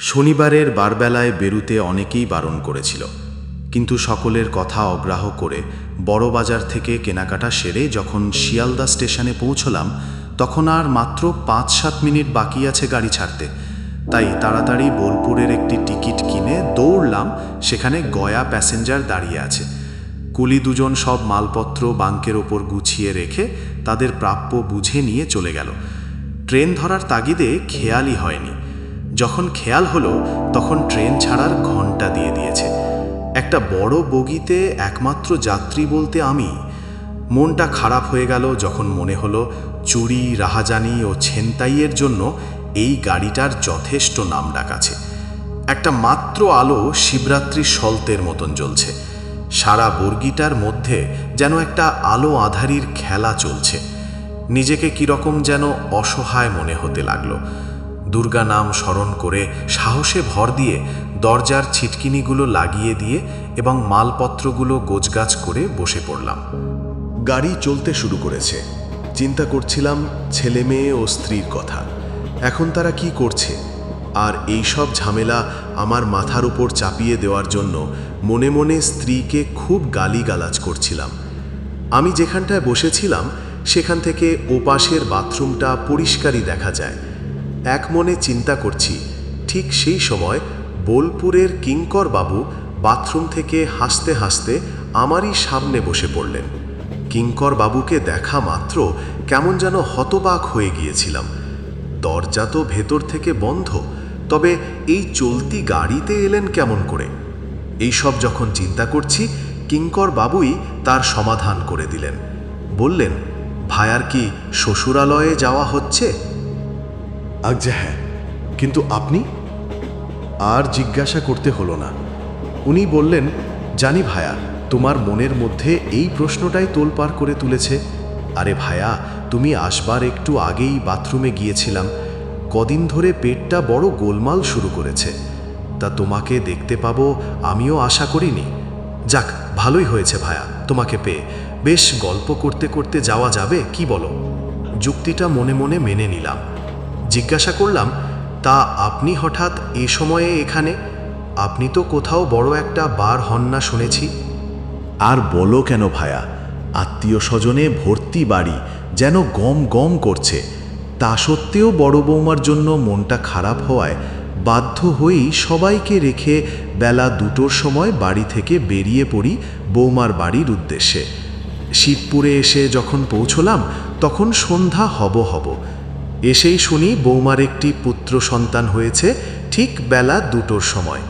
শনিবারের বারবেলায় বেরুতে অনেকেই বারণ করেছিল। কিন্তু সকলের কথা অগ্রাহ্য করে বড় বাজার থেকে কেনাকাটা সেরে যখন শিয়ালদা স্টেশনে পৌঁছলাম, তখন আর মাত্র পাঁচ সাত মিনিট বাকি আছে গাড়ি ছাড়তে। তাই তাড়াতাড়ি বোলপুরের একটি টিকিট কিনে দৌড়লাম, সেখানে গয়া প্যাসেঞ্জার দাঁড়িয়ে আছে। কুলি দুজন সব মালপত্র বাঙ্কের ওপর গুছিয়ে রেখে তাদের প্রাপ্য বুঝে নিয়ে চলে গেল। ট্রেন ধরার তাগিদে খেয়ালই হয়নি। যখন খেয়াল হলো, তখন ট্রেন ছাড়ার ঘণ্টা দিয়ে দিয়েছে। একটা বড় বগিতে একমাত্র যাত্রী বলতে আমি। মনটা খারাপ হয়ে গেল যখন মনে হলো, চুরি, রাহাজানি ও ছেনতাইয়ের জন্য এই গাড়িটার যথেষ্ট নাম ডাক আছে। একটা মাত্র আলো শিবরাত্রির সল্তের মতন জ্বলছে। সারা বর্গিটার মধ্যে যেন একটা আলো আধারির খেলা চলছে। নিজেকে কীরকম যেন অসহায় মনে হতে লাগল। দুর্গা নাম স্মরণ করে সাহসে ভর দিয়ে দরজার ছিটকিনিগুলো লাগিয়ে দিয়ে এবং মালপত্রগুলো গোছগাছ করে বসে পড়লাম। গাড়ি চলতে শুরু করেছে। চিন্তা করছিলাম, ছেলে মেয়ে ও স্ত্রীর কথা। এখন তারা কি করছে? আর এই সব ঝামেলা আমার মাথার উপর চাপিয়ে দেওয়ার জন্য মনে মনে স্ত্রীকে খুব গালিগালাজ করছিলাম। আমি যেখানটায় বসেছিলাম, সেখান থেকে ওপাশের বাথরুমটা পরিষ্কারই দেখা যায়। এক মনে চিন্তা করছি, ঠিক সেই সময় বোলপুরের কিঙ্কর বাবু বাথরুম থেকে হাসতে হাসতে আমারই সামনে বসে পড়লেন। কিঙ্কর বাবুকে দেখা মাত্র কেমন যেন হতবাক হয়ে গিয়েছিলাম। দরজা তো ভেতর থেকে বন্ধ, তবে এই চলতি গাড়িতে এলেন কেমন করে? এইসব যখন চিন্তা করছি কিঙ্কর বাবুই তার সমাধান করে দিলেন। বললেন ভায়ার কি শ্বশুরালয়ে যাওয়া হচ্ছে? আজ্ঞা হ্যাঁ কিন্তু আপনি? আর জিজ্ঞাসা করতে হলো না। উনি বললেন, জানি ভায়া, তোমার মনের মধ্যে এই প্রশ্নটাই তোলপাড় করে তুলেছে। আরে ভায়া, তুমি আসবার একটু আগেই বাথরুমে গিয়েছিলাম। কদিন ধরে পেটটা বড় গোলমাল শুরু করেছে। তা তোমাকে দেখতে পাবো, আমিও আশা করিনি। যাক, ভালোই হয়েছে ভায়া, তোমাকে পেয়ে। বেশ গল্প করতে করতে যাওয়া যাবে, কি বলো? যুক্তিটা মনে মনে মেনে নিলাম। জিজ্ঞাসা করলাম, তা আপনি হঠাৎ এ সময়ে এখানে? আপনি তো কোথাও বড় একটা বার হন না শুনেছি। আর বলো কেন ভায়া? আত্মীয় স্বজনে ভর্তি বাড়ি যেন গম গম করছে। তা সত্ত্বেও বড় বৌমার জন্য মনটা খারাপ হওয়ায় বাধ্য হয়েই সবাইকে রেখে বেলা দুটোর সময় বাড়ি থেকে বেরিয়ে পড়ি বৌমার বাড়ির উদ্দেশ্যে। শিবপুরে এসে যখন পৌঁছলাম, তখন সন্ধ্যা হব হব। এসেই শুনি বৌমার একটি পুত্র সন্তান হয়েছে ঠিক বেলা দুটোর সময়।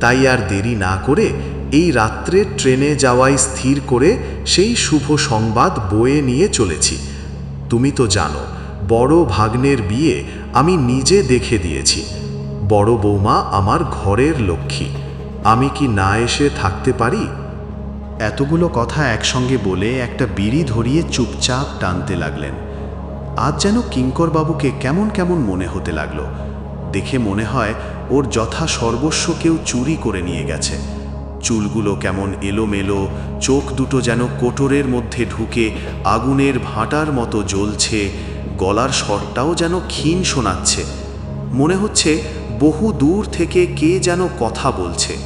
তাই আর দেরি না করে এই রাত্রে ট্রেনে যাওয়াই স্থির করে সেই শুভ সংবাদ বয়ে নিয়ে চলেছি। তুমি তো জানো, বড় ভাগ্নের বিয়ে আমি নিজে দেখে দিয়েছি। বড় বৌমা আমার ঘরের লক্ষ্মী। আমি কি না এসে থাকতে পারি? এতগুলো কথা একসঙ্গে বলে একটা বিড়ি ধরিয়ে চুপচাপ টানতে লাগলেন। আজ যেন কিঙ্কর বাবুকে কেমন কেমন মনে হতে লাগল। দেখে মনে হয় ওর যথা সর্বস্ব কেউ চুরি করে নিয়ে গেছে। চুলগুলো কেমন এলোমেলো, চোখ দুটো যেন কোটরের মধ্যে ঢুকে আগুনের ভাঁটার মতো জ্বলছে, গলার স্বরটাও যেন ক্ষীণ শোনাচ্ছে। মনে হচ্ছে বহু দূর থেকে কে যেন কথা বলছে।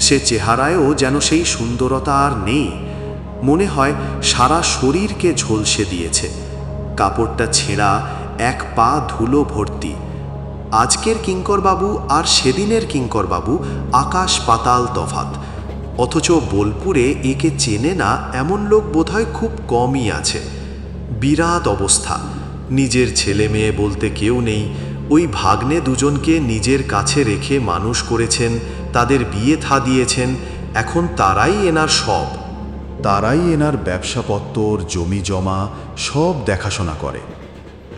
সে চেহারায়ও যেন সেই সুন্দরতা আর নেই। মনে হয় সারা শরীরকে ঝলসে দিয়েছে। কাপড়টা ছেঁড়া এক পা ধুলো ভর্তি। আজকের কিঙ্করবাবু আর সেদিনের কিঙ্করবাবু আকাশ পাতাল তফাত। অথচ বোলপুরে একে চেনে না এমন লোক বোধহয় খুব কমই আছে। বিরাট অবস্থা। নিজের ছেলে মেয়ে বলতে কেউ নেই। ওই ভাগ্নে দুজনকে নিজের কাছে রেখে মানুষ করেছেন, তাদের বিয়ে থা দিয়েছেন, এখন তারাই এনার সব। তারাই এনার ব্যবসাপত্তর, জমি জমা সব দেখাশোনা করে।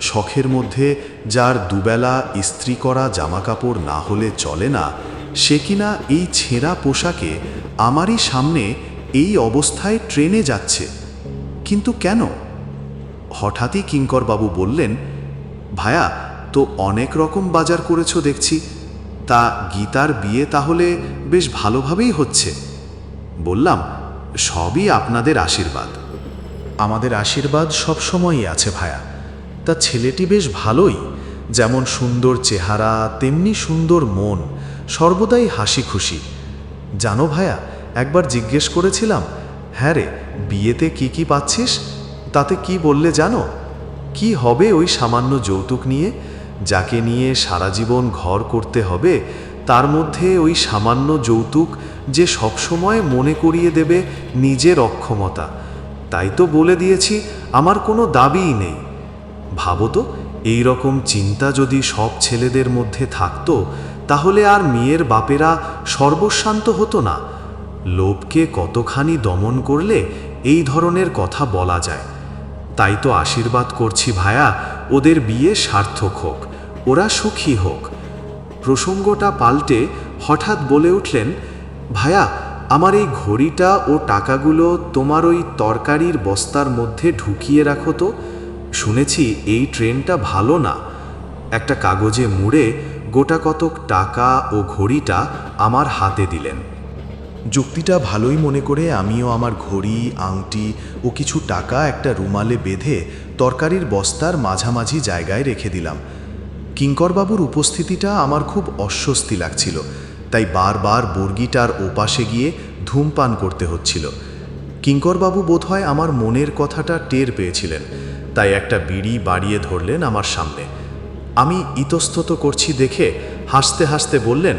শখের মধ্যে যার দুবেলা ইস্ত্রি করা জামাকাপড় না হলে চলে না, সে কিনা এই ছেঁড়া পোশাকে আমারই সামনে এই অবস্থায় ট্রেনে যাচ্ছে। কিন্তু কেন? হঠাৎই কিঙ্করবাবু বললেন, ভায়া, তো অনেক রকম বাজার করেছ দেখছি। তা গীতার বিয়ে তাহলে বেশ ভালোভাবেই হচ্ছে। বললাম, সবই আপনাদের আশীর্বাদ। আমাদের আশীর্বাদ সবসময়ই আছে ভায়া। তা ছেলেটি বেশ ভালোই, যেমন সুন্দর চেহারা, তেমনি সুন্দর মন, সর্বদাই হাসি খুশি জানো ভায়া, একবার জিজ্ঞেস করেছিলাম হ্যাঁ রে, বিয়েতে কি কি পাচ্ছিস? তাতে কি বললে জানো? কি হবে ওই সামান্য যৌতুক নিয়ে? যাকে নিয়ে সারা জীবন ঘর করতে হবে, তার মধ্যে ওই সামান্য যৌতুক যে সবসময় মনে করিয়ে দেবে নিজের অক্ষমতা। তাই তো বলে দিয়েছি, আমার কোনো দাবিই নেই। ভাবো তো, এই রকম চিন্তা যদি সব ছেলেদের মধ্যে থাকতো, তাহলে আর মেয়ের বাপেরা সর্বশান্ত হতো না। লোভকে কতখানি দমন করলে এই ধরনের কথা বলা যায়। তাই তো আশীর্বাদ করছি ভায়া, ওদের বিয়ে সার্থক হোক, ওরা সুখী হোক। প্রসঙ্গটা পাল্টে হঠাৎ বলে উঠলেন, ভায়া আমার এই ঘড়িটা ও টাকাগুলো তোমার ওই তরকারির বস্তার মধ্যে ঢুকিয়ে রাখো তো। শুনেছি এই ট্রেনটা ভালো না। একটা কাগজে মুড়ে গোটা কতক টাকা ও ঘড়িটা আমার হাতে দিলেন। যুক্তিটা ভালোই মনে করে আমিও আমার ঘড়ি, আংটি ও কিছু টাকা একটা রুমালে বেঁধে তরকারির বস্তার মাঝামাঝি জায়গায় রেখে দিলাম। কিঙ্করবাবুর উপস্থিতিটা আমার খুব অস্বস্তি লাগছিল। তাই বারবার বর্গিটার ওপাশে গিয়ে ধূমপান করতে হচ্ছিল। কিঙ্করবাবু বোধহয় আমার মনের কথাটা টের পেয়েছিলেন, তাই একটা বিড়ি বাড়িয়ে ধরলেন আমার সামনে। আমি ইতস্তত করছি দেখে হাসতে হাসতে বললেন,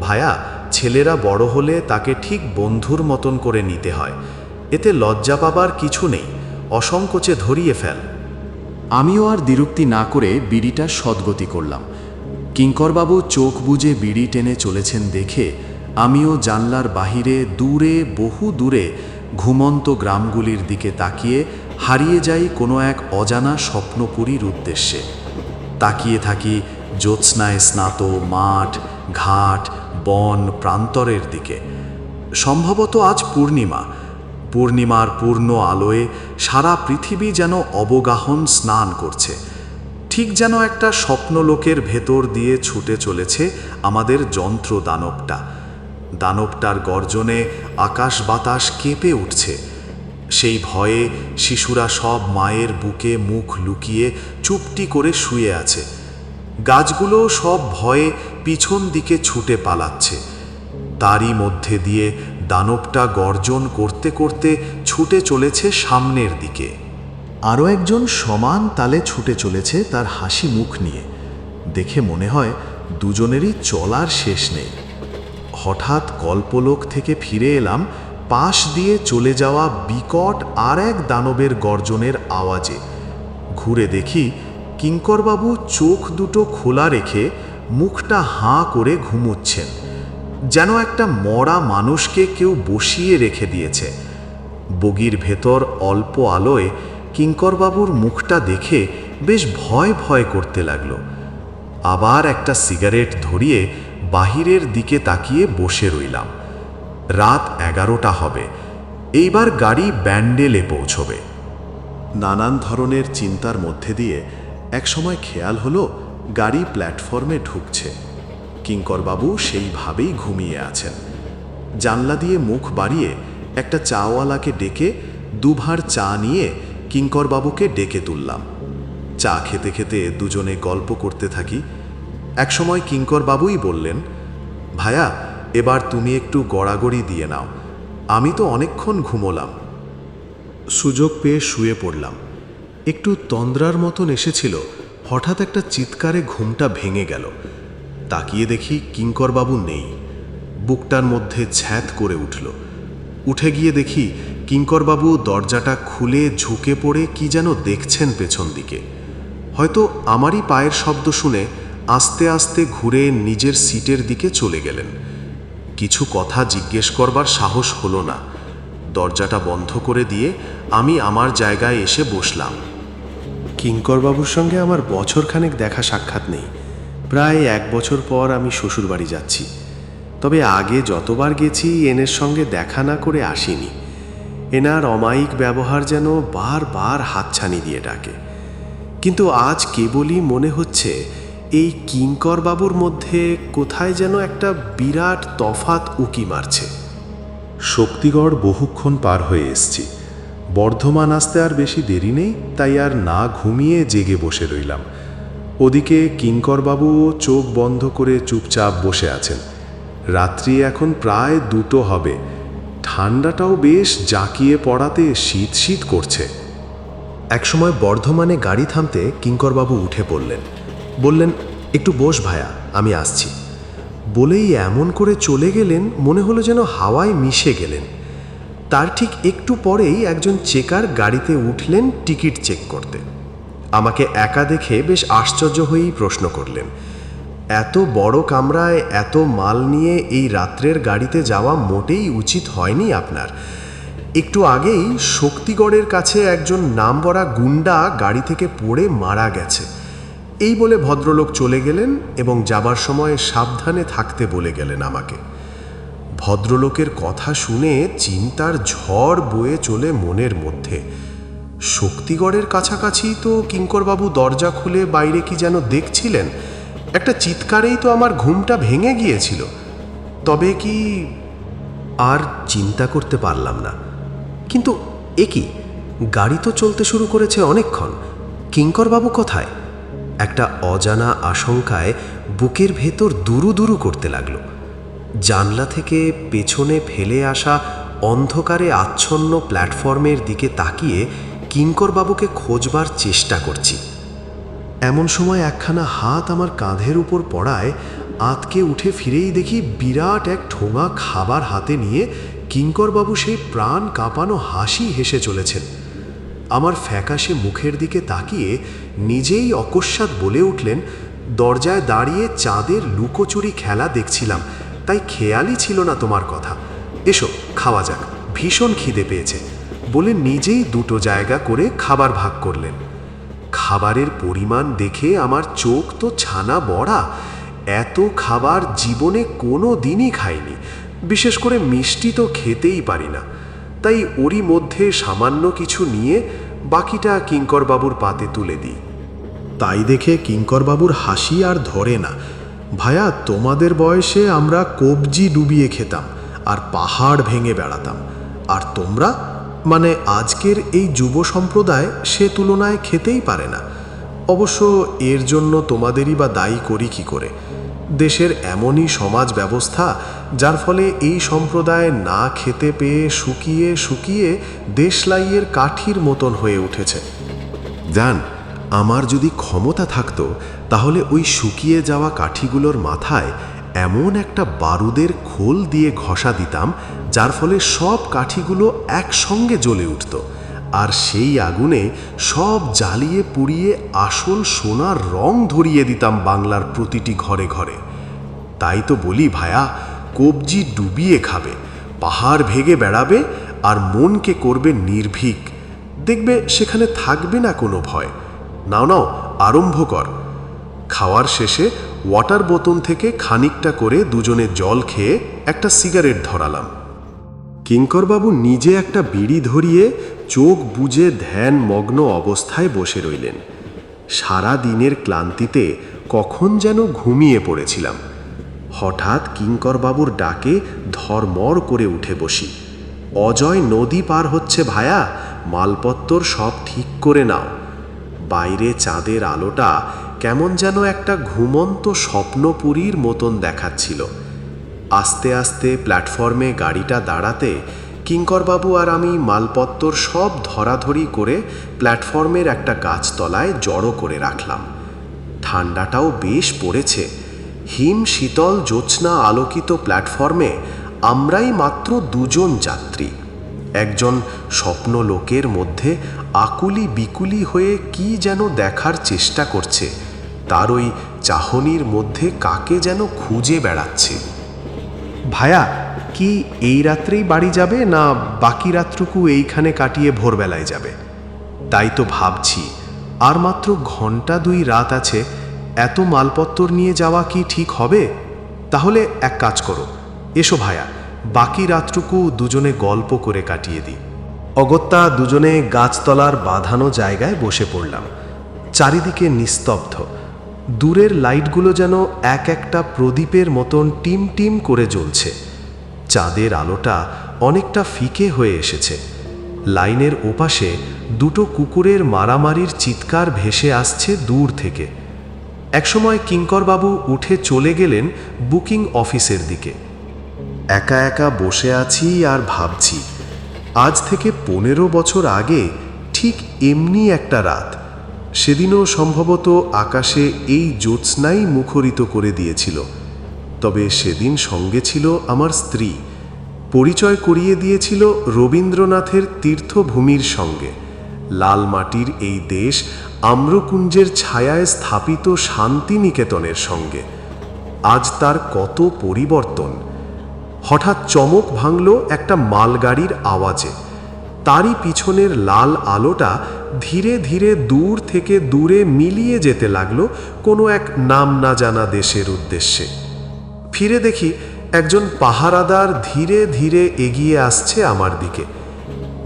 ভায়া, ছেলেরা বড় হলে তাকে ঠিক বন্ধুর মতন করে নিতে হয়। এতে লজ্জা পাবার কিছু নেই, অসংকোচে ধরিয়ে ফেল। আমিও আর দ্বিরুক্তি না করে বিড়িটা সদ্গতি করলাম। কিঙ্করবাবু চোখ বুজে বিড়ি টেনে চলেছেন দেখে, আমিও জানলার বাহিরে দূরে, বহু দূরে, ঘুমন্ত গ্রামগুলির দিকে তাকিয়ে হারিয়ে যাই কোনো এক অজানা স্বপ্নপুরীর উদ্দেশ্যে। তাকিয়ে থাকি জ্যোৎস্নায় স্নাত মাঠ, ঘাট, বন প্রান্তরের দিকে। সম্ভবত আজ পূর্ণিমা। পূর্ণিমার পূর্ণ আলোয় সারা পৃথিবী যেন অবগাহন স্নান করছে। ঠিক যেন একটা স্বপ্নলোকের ভেতর দিয়ে ছুটে চলেছে আমাদের যন্ত্র দানবটা। দানবটার গর্জনে আকাশ বাতাস কেঁপে উঠছে। সেই ভয়ে শিশুরা সব মায়ের বুকে মুখ লুকিয়ে চুপটি করে শুয়ে আছে। গাছগুলো সব ভয়ে পিছন দিকে ছুটে পালাচ্ছে। তারই মধ্যে দিয়ে দানবটা গর্জন করতে করতে ছুটে চলেছে সামনের দিকে। আরও একজন সমান তালে ছুটে চলেছে তার হাসি মুখ নিয়ে। দেখে মনে হয় দুজনেরই চলার শেষ নেই। হঠাৎ কল্পলোক থেকে ফিরে এলাম পাশ দিয়ে চলে যাওয়া বিকট আর এক দানবের গর্জনের আওয়াজে। ঘুরে দেখি কিঙ্করবাবু চোখ দুটো খোলা রেখে মুখটা হাঁ করে ঘুমোচ্ছেন। যেন একটা মরা মানুষকে কেউ বসিয়ে রেখে দিয়েছে। বগির ভেতর অল্প আলোয় কিঙ্করবাবুর মুখটা দেখে বেশ ভয় ভয় করতে লাগল। আবার একটা সিগারেট ধরিয়ে বাহিরের দিকে তাকিয়ে বসে রইলাম। রাত এগারোটা হবে। এইবার গাড়ি ব্যান্ডেলে পৌঁছবে। নানান ধরনের চিন্তার মধ্যে দিয়ে একসময় খেয়াল হলো গাড়ি প্ল্যাটফর্মে ঢুকছে। কিঙ্করবাবু সেইভাবেই ঘুমিয়ে আছেন। জানলা দিয়ে মুখ বাড়িয়ে একটা চাওয়ালাকে ডেকে দুভার চা নিয়ে কিঙ্করবাবুকে ডেকে তুললাম। চা খেতে খেতে দুজনে গল্প করতে থাকি। একসময় কিঙ্করবাবুই বললেন, ভায়া, এবার তুমি একটু গড়াগড়ি দিয়ে নাও। আমি তো অনেকক্ষণ ঘুমোলাম। সুযোগ পেয়ে শুয়ে পড়লাম। একটু তন্দ্রার মতন এসেছিল। হঠাৎ একটা চিৎকারে ঘুমটা ভেঙে গেল। তাকিয়ে দেখি কিঙ্করবাবু নেই। বুকটার মধ্যে ছ্যাত করে উঠল। উঠে গিয়ে দেখি কিঙ্করবাবু দরজাটা খুলে ঝুঁকে পড়ে কি যেন দেখছেন পেছন দিকে। হয়তো আমারই পায়ের শব্দ শুনে আস্তে আস্তে ঘুরে নিজের সিটের দিকে চলে গেলেন। কিছু কথা জিজ্ঞেস করবার সাহস হলো না। দরজাটা বন্ধ করে দিয়ে আমি আমার জায়গায় এসে বসলাম। কিঙ্করবাবুর সঙ্গে আমার বছরখানেক দেখা সাক্ষাৎ নেই। প্রায় এক বছর পর আমি শ্বশুরবাড়ি যাচ্ছি। তবে আগে যতবার গেছি, এনের সঙ্গে দেখা না করে আসিনি। এনার অমায়িক ব্যবহার যেন বারবার হাতছানি দিয়ে ডাকে। কিন্তু আজ কেবলই মনে হচ্ছে এই কিঙ্করবাবুর মধ্যে কোথায় যেন একটা বিরাট তফাত উকি মারছে। শক্তিগড় বহুক্ষণ পার হয়ে এসছি। বর্ধমান আসতে আর বেশি দেরি নেই, তাই আর না ঘুমিয়ে জেগে বসে রইলাম। ওদিকে কিঙ্করবাবু চোখ বন্ধ করে চুপচাপ বসে আছেন। রাত্রি এখন প্রায় দুটো হবে। ঠান্ডাটাও বেশ জাঁকিয়ে পড়াতে শীত শীত করছে। একসময় বর্ধমানে গাড়ি থামতে কিঙ্করবাবু উঠে পড়লেন। বললেন, একটু বস ভায়া, আমি আসছি। বলেই এমন করে চলে গেলেন, মনে হলো যেন হাওয়ায় মিশে গেলেন। তার ঠিক একটু পরেই একজন চেকার গাড়িতে উঠলেন টিকিট চেক করতে। আমাকে একা দেখে বেশ আশ্চর্য হয়েই প্রশ্ন করলেন এত বড় কামরায় এত মাল নিয়ে এই রাত্রের গাড়িতে যাওয়া মোটেই উচিত হয়নি আপনার। একটু আগেই শক্তিগড়ের কাছে একজন নামবরা গুন্ডা গাড়ি থেকে পড়ে মারা গেছে। এই বলে ভদ্রলোক চলে গেলেন এবং যাবার সময় সাবধানে থাকতে বলে গেলেন আমাকে। ভদ্রলোকের কথা শুনে চিন্তার ঝড় বয়ে চলে মনের মধ্যে। শক্তিগড়ের কাছাকাছি তো কিঙ্করবাবু দরজা খুলে বাইরে কি যেন দেখছিলেন? একটা চিৎকারেই তো আমার ঘুমটা ভেঙে গিয়েছিল। তবে কি আর চিন্তা করতে পারলাম না। কিন্তু এ কি? গাড়ি তো চলতে শুরু করেছে অনেকক্ষণ। কিঙ্করবাবু কোথায়? একটা অজানা আশঙ্কায় বুকের ভেতর দুরু দুরু করতে লাগল। জানলা থেকে পেছনে ফেলে আসা অন্ধকারে আচ্ছন্ন প্ল্যাটফর্মের দিকে তাকিয়ে কিঙ্করবাবুকে খোঁজবার চেষ্টা করছি। এমন সময় একখানা হাত আমার কাঁধের উপর পড়ায়, আতকে উঠে ফিরেই দেখি বিরাট এক ঠোঙা খাবার হাতে নিয়ে কিঙ্করবাবু সেই প্রাণ কাঁপানো হাসি হেসে চলেছেন। আমার ফ্যাকাশে মুখের দিকে তাকিয়ে নিজেই অকস্মাৎ বলে উঠলেন, দরজায় দাঁড়িয়ে চাঁদের লুকোচুরি খেলা দেখছিলাম, তাই খেয়ালই ছিল না তোমার কথা। এসো, খাওয়া যাক। ভীষণ খিদে পেয়েছে। বলে নিজেই দুটো জায়গা করে খাবার ভাগ করলেন। খাবারের পরিমাণ দেখে আমার চোখ তো ছানা বড়া। এত খাবার জীবনে কোনো দিনই খাইনি। বিশেষ করে মিষ্টি তো খেতেই পারি না। তাই ওরই মধ্যে সামান্য কিছু নিয়ে বাকিটা কিঙ্করবাবুর পাতে তুলে দিই। তাই দেখে কিঙ্করবাবুর হাসি আর ধরে না। ভায়া, তোমাদের বয়সে আমরা কবজি ডুবিয়ে খেতাম আর পাহাড় ভেঙে বেড়াতাম। আর তোমরা? মানে আজকের এই যুব সম্প্রদায় সে তুলনায় খেতেই পারে না। অবশ্য এর জন্য তোমাদেরই বা দায়ী করি কি করে? দেশের এমনই সমাজ ব্যবস্থা, যার ফলে এই সম্প্রদায় না খেতে পেয়ে শুকিয়ে শুকিয়ে দেশলাইয়ের কাঠির মতন হয়ে উঠেছে। জান, আমার যদি ক্ষমতা থাকতো, তাহলে ওই শুকিয়ে যাওয়া কাঠিগুলোর মাথায় এমন একটা বারুদের খোল দিয়ে ঘষা দিতাম যার ফলে সব কাঠিগুলো একসঙ্গে জ্বলে উঠত, আর সেই আগুনে সব জ্বালিয়ে পুড়িয়ে আসল সোনার রং ধরিয়ে দিতাম বাংলার প্রতিটি ঘরে ঘরে। তাই তো বলি ভায়া, কবজি ডুবিয়ে খাবে, পাহাড় ভেগে বেড়াবে, আর মনকে করবে নির্ভীক। দেখবে সেখানে থাকবে না কোনো ভয়। নাও নাও, আরম্ভ কর। খাওয়ার শেষে ওয়াটার বোতল থেকে খানিকটা করে দুজনে জল খেয়ে একটা সিগারেট ধরালাম। কিঙ্করবাবু নিজে একটা বিড়ি ধরিয়ে চোখ বুজে ধ্যান মগ্ন অবস্থায় বসে রইলেন। সারা দিনের ক্লান্তিতে কখন যেন ঘুমিয়ে পড়েছিলাম। হঠাৎ কিঙ্করবাবুর ডাকে ধর্মর করে উঠে বসি। অজয় নদী পার হচ্ছে ভায়া, মালপত্তর সব ঠিক করে নাও। বাইরে চাঁদের আলোটা কেমন যেন একটা ঘুমন্ত স্বপ্নপুরীর মতন দেখাচ্ছিল। আস্তে আস্তে প্ল্যাটফর্মে গাড়িটা দাঁড়াতে কিঙ্করবাবু আর আমি মালপত্তর সব ধরাধরি করে প্ল্যাটফর্মের একটা গাছতলায় জড়ো করে রাখলাম। ঠান্ডাটাও বেশ পড়েছে। হিম শীতল জ্যোৎস্না আলোকিত প্ল্যাটফর্মে আমরাই মাত্র দুজন যাত্রী। একজন স্বপ্ন লোকের মধ্যে আকুলি বিকুলি হয়ে কি যেন দেখার চেষ্টা করছে, তার ওই চাহনির মধ্যে কাকে যেন খুঁজে বেড়াচ্ছে। ভায়া, কি এই রাত্রেই বাড়ি যাবে না বাকি রাত্রকু এইখানে কাটিয়ে ভোরবেলায় যাবে? তাই তো ভাবছি, আর মাত্র ঘণ্টা দুই রাত আছে, এত মালপত্তর নিয়ে যাওয়া কি ঠিক হবে? তাহলে এক কাজ করো, এসো ভায়া, বাকি রাতটুকু দুজনে গল্প করে কাটিয়ে দিই। অগত্যা দুজনে গাছতলার বাঁধানো জায়গায় বসে পড়লাম, চারিদিকে নিস্তব্ধ দূরের লাইটগুলো যেন এক একটা প্রদীপের মতন টিম টিম করে জ্বলছে। চাঁদের আলোটা অনেকটা ফিকে হয়ে এসেছে। লাইনের ওপাশে দুটো কুকুরের মারামারির চিৎকার ভেসে আসছে দূর থেকে। একসময় কিঙ্করবাবু উঠে চলে গেলেন বুকিং অফিসের দিকে। একা একা বসে আছি আর ভাবছি। আজ থেকে পনেরো বছর আগে ঠিক এমনি একটা রাত। সেদিনও সম্ভবত আকাশে এই জ্যোৎস্নাই মুখরিত করে দিয়েছিল। তবে সেদিন সঙ্গে ছিল আমার স্ত্রী। পরিচয় করিয়ে দিয়েছিল রবীন্দ্রনাথের তীর্থভূমির সঙ্গে। লাল মাটির এই দেশ আম্রকুঞ্জের ছায়ায় স্থাপিত শান্তিনিকেতনের সঙ্গে। আজ তার কত পরিবর্তন। হঠাৎ চমক ভাঙল একটা মালগাড়ির আওয়াজে। তারই পিছনের লাল আলোটা ধীরে ধীরে দূর থেকে দূরে মিলিয়ে যেতে লাগল কোনো এক নাম না জানা দেশের উদ্দেশ্যে। ফিরে দেখি একজন পাহারাদার ধীরে ধীরে এগিয়ে আসছে আমার দিকে।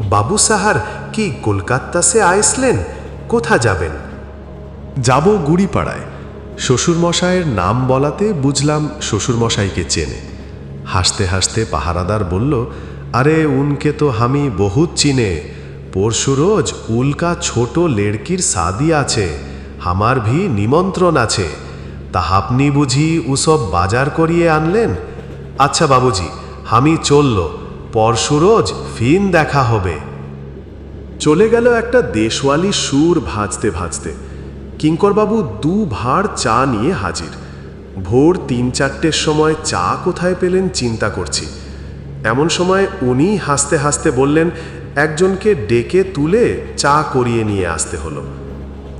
বাবু সাহার, কি কলকাতা সে আইসলেন? কোথা যাবেন? যাব গুড়িপাড়ায়। শ্বশুরমশায়ের নাম বলাতে বুঝলাম শ্বশুরমশাইকে চেনে। হাসতে হাসতে পাহারাদার বলল, আরে, উনকে তো আমি বহুত চিনে। পরশু রোজ উল্কা ছোট লেড়কির সাদি আছে, হামার ভি নিমন্ত্রণ আছে। তা আপনি বুঝি উসব বাজার করিয়ে আনলেন? আচ্ছা বাবুজি আমি চলল, পরশু রোজ ফিন দেখা হবে। চলে গেল একটা দেশওয়ালি সুর ভাজতে ভাজতে। কিঙ্করবাবু দু ভাঁড় চা নিয়ে হাজির। ভোর তিন চারটের সময় চা কোথায় পেলেন চিন্তা করছি। এমন সময় উনি হাসতে হাসতে বললেন একজনকে ডেকে তুলে চা করিয়ে নিয়ে আসতে হলো।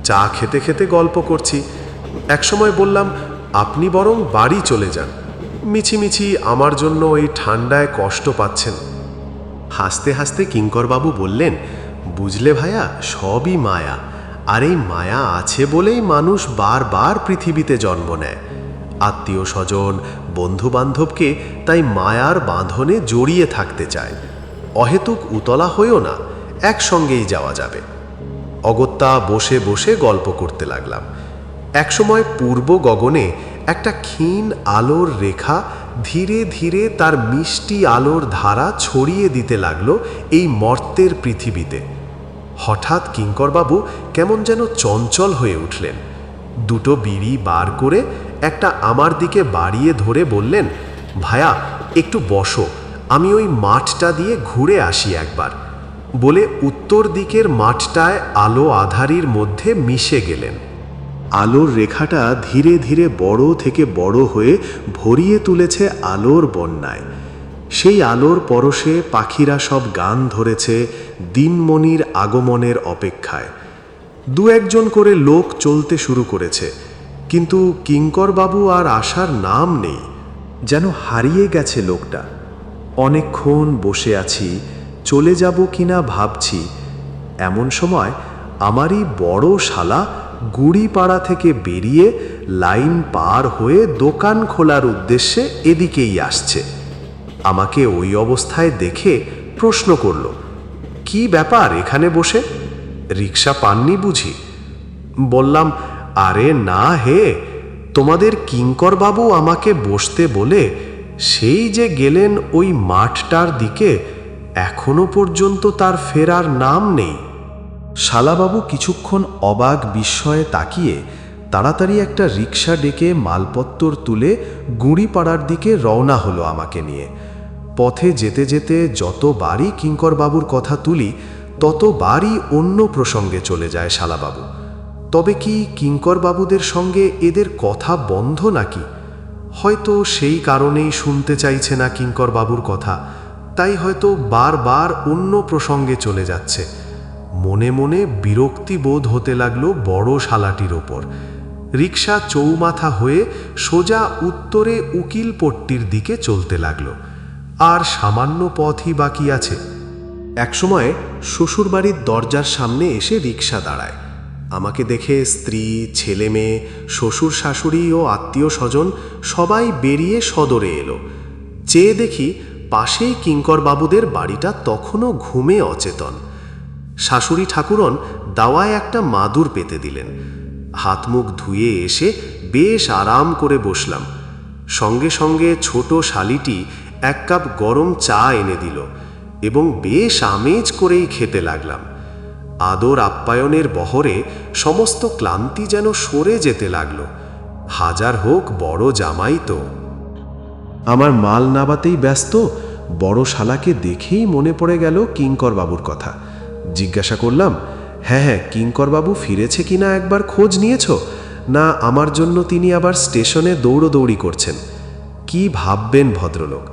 চা খেতে খেতে গল্প করছি। একসময় বললাম, আপনি বরং বাড়ি চলে যান। মিছিমিছি আমার জন্য ওই ঠান্ডায় কষ্ট পাচ্ছেন। হাসতে হাসতে কিঙ্করবাবু বললেন, বুঝলে ভাইয়া সবই মায়া। আর এই মায়া আছে বলেই মানুষ বারবার পৃথিবীতে জন্ম নেয়। আত্মীয় স্বজন বন্ধু বান্ধবকে তাই মায়ার বাঁধনে জড়িয়ে থাকতে চায়। অহেতুক উতলা হয়েও না, একসঙ্গেই যাওয়া যাবে। অগত্যা বসে বসে গল্প করতে লাগলাম। একসময় পূর্ব গগনে একটা ক্ষীণ আলোর রেখা ধীরে ধীরে তার মিষ্টি আলোর ধারা ছড়িয়ে দিতে লাগল এই মর্তের পৃথিবীতে। হঠাৎ কিঙ্করবাবু কেমন যেন চঞ্চল হয়ে উঠলেন। দুটো বিড়ি বার করে একটা আমার দিকে বাড়িয়ে ধরে বললেন, ভায়া, একটু বসো। আমি ওই মাঠটা দিয়ে ঘুরে আসি একবার, বলে উত্তর দিকের মাঠটায় আলো আধারির মধ্যে মিশে গেলেন। আলোর রেখাটা ধীরে ধীরে বড় থেকে বড় হয়ে ভরিয়ে তুলেছে আলোর বন্যায়। সেই আলোর পরশে পাখিরা সব গান ধরেছে দিনমণির আগমনের অপেক্ষায়। দু একজন করে লোক চলতে শুরু করেছে, কিন্তু কিঙ্করবাবু আর আসার নাম নেই, যেন হারিয়ে গেছে লোকটা। অনেকক্ষণ বসে আছি, চলে যাব কিনা ভাবছি। এমন সময় আমারই বড় শালা গুড়িপাড়া থেকে বেরিয়ে লাইন পার হয়ে দোকান খোলার উদ্দেশ্যে এদিকেই আসছে। আমাকে ওই অবস্থায় দেখে প্রশ্ন করল, কি ব্যাপার এখানে বসে? রিক্সা পাননি বুঝি? বললাম, আরে না হে, তোমাদের কিঙ্করবাবু আমাকে বসতে বলে সেই যে গেলেন ওই মাঠটার দিকে, এখনও পর্যন্ত তার ফেরার নাম নেই। শালাবাবু কিছুক্ষণ অবাক বিস্ময়ে তাকিয়ে তাড়াতাড়ি একটা রিক্সা ডেকে মালপত্তর তুলে গুঁড়িপাড়ার দিকে রওনা হলো আমাকে নিয়ে। পথে যেতে যেতে যতবারই কিঙ্করবাবুর কথা তুলি ততবারই অন্য প্রসঙ্গে চলে যায় শালাবাবু। তবে কি কিঙ্করবাবুদের সঙ্গে এদের কথা বন্ধ নাকি? হয়তো সেই কারণেই শুনতে চাইছে না কিঙ্করবাবুর কথা। তাই হয়তো বারবার অন্য প্রসঙ্গে চলে যাচ্ছে। মনে মনে বিরক্তি বোধ হতে লাগল বড় শালাটির ওপর। রিক্সা চৌমাথা হয়ে সোজা উত্তরে উকিলপট্টির দিকে চলতে লাগল। আর সামান্য পথই বাকি আছে। একসময় শ্বশুরবাড়ির দরজার সামনে এসে রিক্সা দাঁড়ায়। আমাকে দেখে স্ত্রী, ছেলে মেয়ে, শ্বশুর, শাশুড়ি ও আত্মীয় স্বজন সবাই বেরিয়ে সদরে এলো। চেয়ে দেখি পাশেই কিঙ্করবাবুদের বাড়িটা তখনও ঘুমে অচেতন। শাশুড়ি ঠাকুরন দাওয়ায় একটা মাদুর পেতে দিলেন। হাত মুখ ধুয়ে এসে বেশ আরাম করে বসলাম। সঙ্গে সঙ্গে ছোট শালিটি এক কাপ গরম চা এনে দিল এবং বেশ আমেজ করেই খেতে লাগলাম। আদর আপ্যায়নের বহরে সমস্ত ক্লান্তি যেন সরে যেতে লাগল। হাজার হোক বড় জামাই তো। আমার মাল নাবাতেই ব্যস্ত, বড় শালাকে দেখেই মনে পড়ে গেল কিঙ্কর বাবুর কথা। জিজ্ঞাসা করলাম হ্যাঁ হ্যাঁ কিঙ্কর বাবু ফিরেছে কিনা একবার খোঁজ নিয়েছ? না, আমার জন্য তিনি আবার স্টেশনে দৌড়োদৌড়ি করছেন। কি ভাববেন ভদ্রলোক?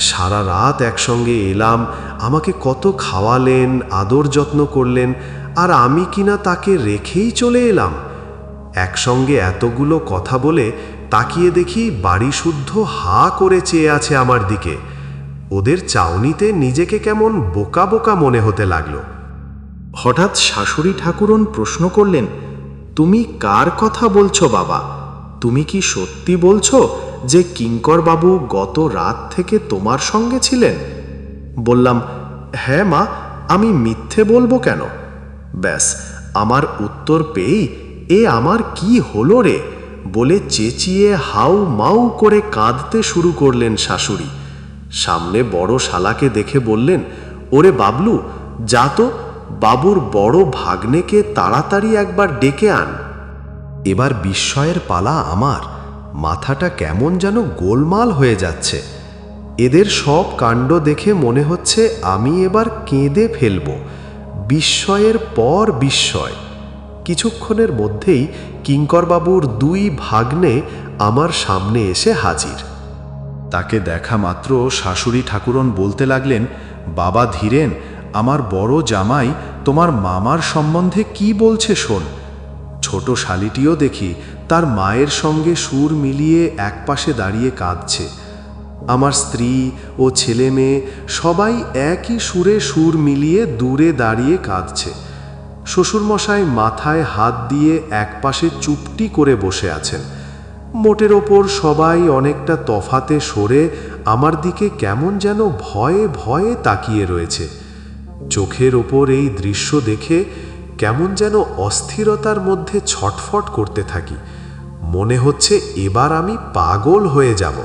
সারা রাত একসঙ্গে এলাম, আমাকে কত খাওয়ালেন, আদর যত্ন করলেন, আর আমি কিনা তাকে রেখেই চলে এলাম। একসঙ্গে এতগুলো কথা বলে তাকিয়ে দেখি বাড়ি শুদ্ধ হা করে চেয়ে আছে আমার দিকে। ওদের চাউনিতে নিজেকে কেমন বোকা বোকা মনে হতে লাগল। হঠাৎ শাশুড়ি ঠাকুরন প্রশ্ন করলেন, তুমি কার কথা বলছো বাবা? তুমি কি সত্যি বলছো? যে কিঙ্কর বাবু গত রাত থেকে তোমার সঙ্গে ছিলেন। বললাম হ্যাঁ মা, আমি মিথ্যে বলব কেন? ব্যাস, আমার উত্তর পেয়েই এ আমার কি হলো রে? বলে চেঁচিয়ে হাউ মাউ করে কাঁদতে শুরু করলেন শাশুড়ি। সামনে বড় শালাকে দেখে বললেন, ওরে বাবলু, যা তো, বাবুর বড় ভাগ্নেকে তাড়াতাড়ি একবার ডেকে আন। এবার বিস্ময়ের পালা আমার। মাথাটা কেমন যেন গোলমাল হয়ে যাচ্ছে। এদের সব কাণ্ড দেখে মনে হচ্ছে আমি এবার কেঁদে ফেলব। বিস্ময়ের পর বিস্ময়। কিছুক্ষণের মধ্যেই কিঙ্করবাবুর দুই ভাগ্নে আমার সামনে এসে হাজির। তাকে দেখা মাত্র শাশুড়ি ঠাকুরন বলতে লাগলেন, বাবা ধীরেন, আমার বড় জামাই, তোমার মামার সম্বন্ধে কি বলছে শোন। ছোট শালিটিও দেখি তার মায়ের সঙ্গে সুর মিলিয়ে একপাশে দাঁড়িয়ে কাঁদছে। আমার স্ত্রী ও ছেলে মেয়ে সবাই একই সুরে সুর মিলিয়ে দূরে দাঁড়িয়ে কাঁদছে। শ্বশুরমশাই মাথায় হাত দিয়ে একপাশে চুপটি করে বসে আছেন। মোটের ওপর সবাই অনেকটা তফাতে সরে আমার দিকে কেমন যেন ভয়ে ভয়ে তাকিয়ে রয়েছে। চোখের ওপর এই দৃশ্য দেখে কেমন যেন অস্থিরতার মধ্যে ছটফট করতে থাকি। মনে হচ্ছে এবার আমি পাগল হয়ে যাব।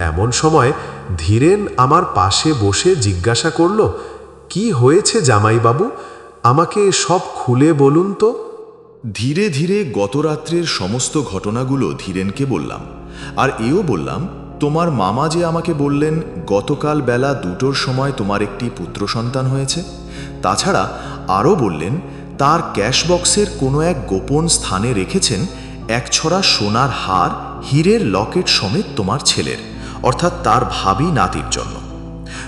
এমন সময় ধীরেন আমার পাশে বসে জিজ্ঞাসা করল, কি হয়েছে জামাইবাবু? আমাকে সব খুলে বলুন তো? ধীরে ধীরে গত রাত্রের সমস্ত ঘটনাগুলো ধীরেনকে বললাম, আর এও বললাম, তোমার মামা যে আমাকে বললেন, গতকাল বেলা দুটোর সময় তোমার একটি পুত্র সন্তান হয়েছে। তাছাড়া আরও বললেন, তার ক্যাশ বক্সের কোনো এক গোপন স্থানে রেখেছেন এক ছড়া সোনার হার হীরের লকেট সমেত তোমার ছেলের, অর্থাৎ তার ভাবি নাতির জন্য।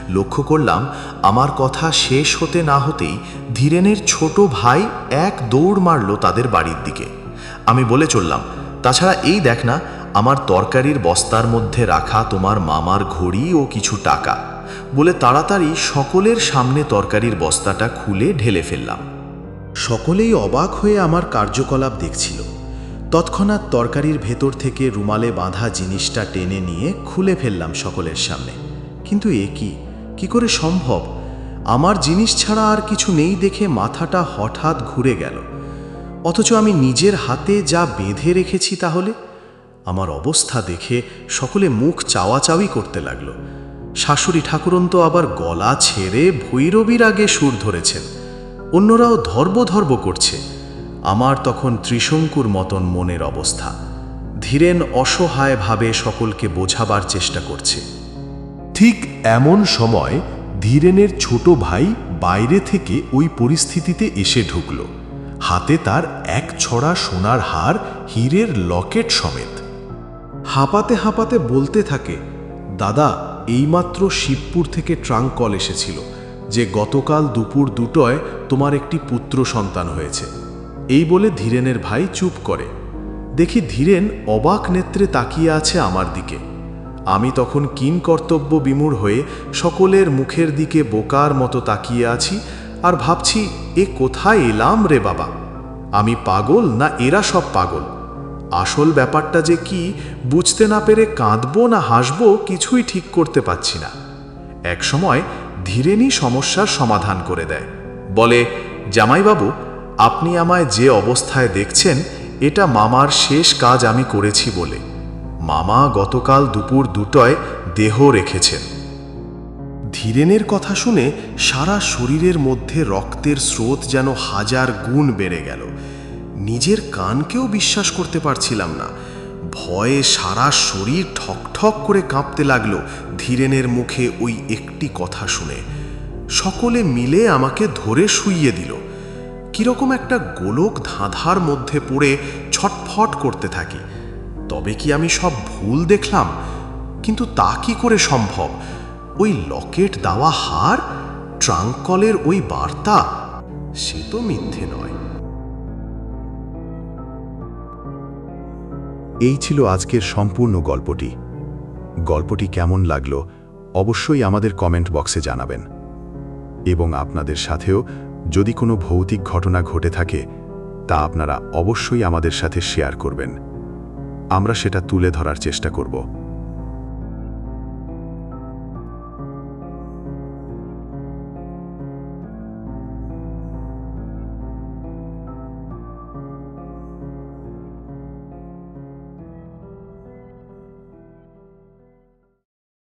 লক্ষ্য করলাম, আমার কথা শেষ হতে না হতেই ধীরেনের ছোট ভাই এক দৌড় মারল তাদের বাড়ির দিকে। আমি বলে চললাম, তাছাড়া এই দেখ না, আমার তরকারির বস্তার মধ্যে রাখা তোমার মামার ঘড়ি ও কিছু টাকা। বলে তাড়াতাড়ি সকলের সামনে তরকারির বস্তাটা খুলে ঢেলে ফেললাম। সকলেই অবাক হয়ে আমার কার্যকলাপ দেখছিল। তৎক্ষণাৎ তরকারির ভেতর থেকে রুমালে বাঁধা জিনিসটা টেনে নিয়ে খুলে ফেললাম সকলের সামনে। কিন্তু এ কি? কি করে সম্ভব? আমার জিনিস ছাড়া আর কিছু নেই দেখে মাথাটা হঠাৎ ঘুরে গেল। অথচ আমি নিজের হাতে যা বেঁধে রেখেছি তাহলে? আমার অবস্থা দেখে সকলে মুখ চাওয়াচাওয়ি করতে লাগল। শাশুড়ি ঠাকুরন তো আবার গলা ছেড়ে ভৈরবীর আগে সুর ধরেছেন। অন্যরাও ধর্ব ধর্ব করছে। আমার তখন ত্রিশঙ্কুর মতন মনের অবস্থা। ধীরেন অসহায়ভাবে সকলকে বোঝাবার চেষ্টা করছে। ঠিক এমন সময় ধীরেনের ছোট ভাই বাইরে থেকে ওই পরিস্থিতিতে এসে ঢুকল। হাতে তার এক ছড়া সোনার হার হীরের লকেট সমেত। হাঁপাতে হাঁপাতে বলতে থাকে, দাদা, এইমাত্র শিবপুর থেকে ট্রাঙ্ক কল এসেছিল, যে গতকাল দুপুর দুটোয় তোমার একটি পুত্র সন্তান হয়েছে। এই বলে ধীরেনের ভাই চুপ করে। দেখি ধীরেন অবাক নেত্রে তাকিয়ে আছে আমার দিকে। আমি তখন কিন কর্তব্য বিমূঢ় হয়ে সকলের মুখের দিকে বোকার মতো তাকিয়ে আছি আর ভাবছি, এ কোথায় এলাম রে বাবা? আমি পাগল না এরা সব পাগল? আসল ব্যাপারটা যে কি, বুঝতে না পেরে কাঁদবো না হাসবো, কিছুই ঠিক করতে পারছি না। একসময় ধীরেনই সমস্যার সমাধান করে দেয়। বলে, জামাইবাবু আপনি আমায় যে অবস্থায় দেখছেন, এটা মামার শেষ কাজ আমি করেছি বলে। মামা গতকাল দুপুর দুটোয় দেহ রেখেছেন। ধীরেনের কথা শুনে সারা শরীরের মধ্যে রক্তের স্রোত যেন হাজার গুণ বেড়ে গেল। নিজের কানকেও বিশ্বাস করতে পারছিলাম না। ভয়ে সারা শরীর ঠকঠক করে কাঁপতে লাগল ধীরেনের মুখে ওই একটি কথা শুনে। সকলে মিলে আমাকে ধরে শুইয়ে দিল। কীরকম একটা গোলক ধাঁধার মধ্যে পড়ে ছটফট করতে থাকি। তবে কি আমি সব ভুল দেখলাম? কিন্তু তা কি করে সম্ভব? ওই লকেট দেওয়া হার, ট্রাঙ্কলের ওই বার্তা, সে তো মিথ্যে নয়। এই ছিল আজকের সম্পূর্ণ গল্পটি। গল্পটি কেমন লাগল অবশ্যই আমাদের কমেন্ট বক্সে জানাবেন। এবং আপনাদের সাথেও যদি কোনো ভৌতিক ঘটনা ঘটে থাকে, তা আপনারা অবশ্যই আমাদের সাথে শেয়ার করবেন। আমরা সেটা তুলে ধরার চেষ্টা করব।